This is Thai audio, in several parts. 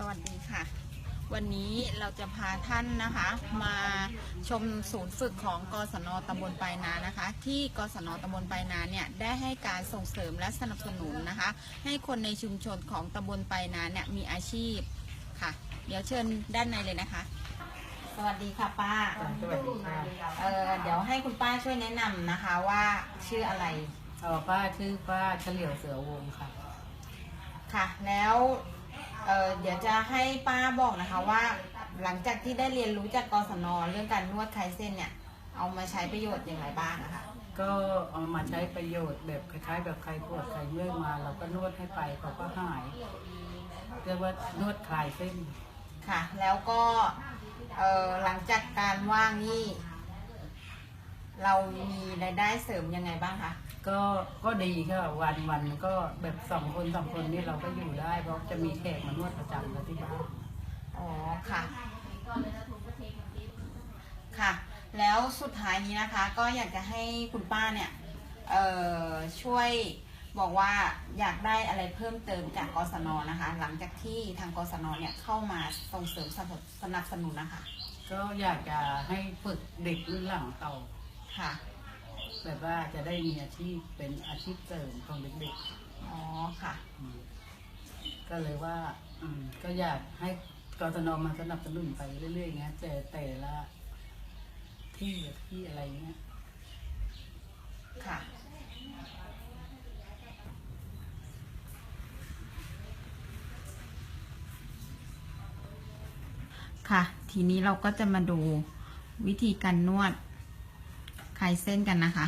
สวัสดีค่ะ วันนี้เราจะพาท่านนะคะ มาชมศูนย์ฝึกของกศนตำบลปลายนานะคะ ที่กศนตำบลปลายนาเนี่ยได้ให้การส่งเสริมและสนับสนุนนะคะ ให้คนในชุมชนของตำบลปลายนาเนี่ยมีอาชีพค่ะ เดี๋ยวเชิญด้านในเลยนะคะ สวัสดีค่ะป้าสวัสดีค่ะเออเดี๋ยวให้คุณป้าช่วยแนะนำนะคะว่าชื่ออะไรเออป้าชื่อป้าเฉลียวเสือวงค่ะ ค่ะ แล้ว เเดี๋ยวจะให้ป้าบอกนะคะว่า หลังจากที่ได้เรียนรู้จากกศนเรื่องการนวดคลายเส้นเนี่ย เอามาใช้ประโยชน์อย่างไรบ้างนะคะก็เอามาใช้ประโยชน์แบบคล้ายๆ แบบใครปวดใครเมื่อยมา เราก็นวดให้ไปเขาก็หายเรียกว่านวดคลายเส้นค่ะ แล้วก็หลังจากการว่างนี่ เรามีรายได้เสริมยังไงบ้างคะก็ก็ดีค่ะวันวันๆก็แบบสองคนสองคนนี่เราก็อยู่ได้ เพราะจะมีแขกมานวดประจำเราที่บ้านอ๋อค่ะ ค่ะ แล้วสุดท้ายนี้นะคะ ก็อยากจะให้คุณป้าเนี่ยเอ่อช่วยบอกว่าอยากได้อะไรเพิ่มเติมจากกศนนะคะ หลังจากที่ทางกศนเนี่ยเข้ามาส่งเสริมสนับสนับสนุนนะคะ ก็อยากจะให้ฝึกเด็กรุ่นหลังต่อ ค่ะ แบบว่าจะได้มีอาชีพเป็นอาชีพเสริมของเด็กๆอ๋อค่ะอืมก็เลยว่า อืม ก็อยากให้กรตนมาสนับสนุนไปเรื่อยๆอย่างเงี้ยแต่แต่ละที่ที่อะไรเงี้ยค่ะ ค่ะ ทีนี้เราก็จะมาดูวิธีการนวด คลายเส้นกันนะคะ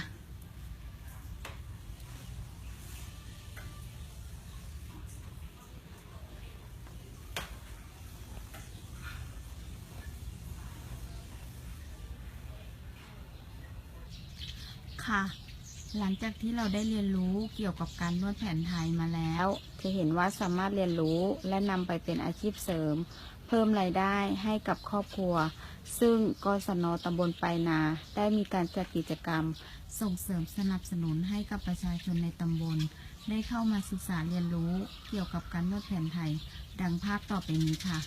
ค่ะ หลังจากที่เราได้เรียนรู้เกี่ยวกับการนวดแผนไทยมาแล้วจะเห็นว่าสามารถเรียนรู้และนำไปเป็นอาชีพเสริม เพิ่มรายได้ให้กับครอบครัว ซึ่งกศนตำบลปลายนา ได้มีการจัดกิจกรรม ส่งเสริมสนับสนุนให้กับประชาชนในตำบล ได้เข้ามาศึกษาเรียนรู้เกี่ยวกับการนวดแผนไทย ดังภาพต่อไปนี้ค่ะ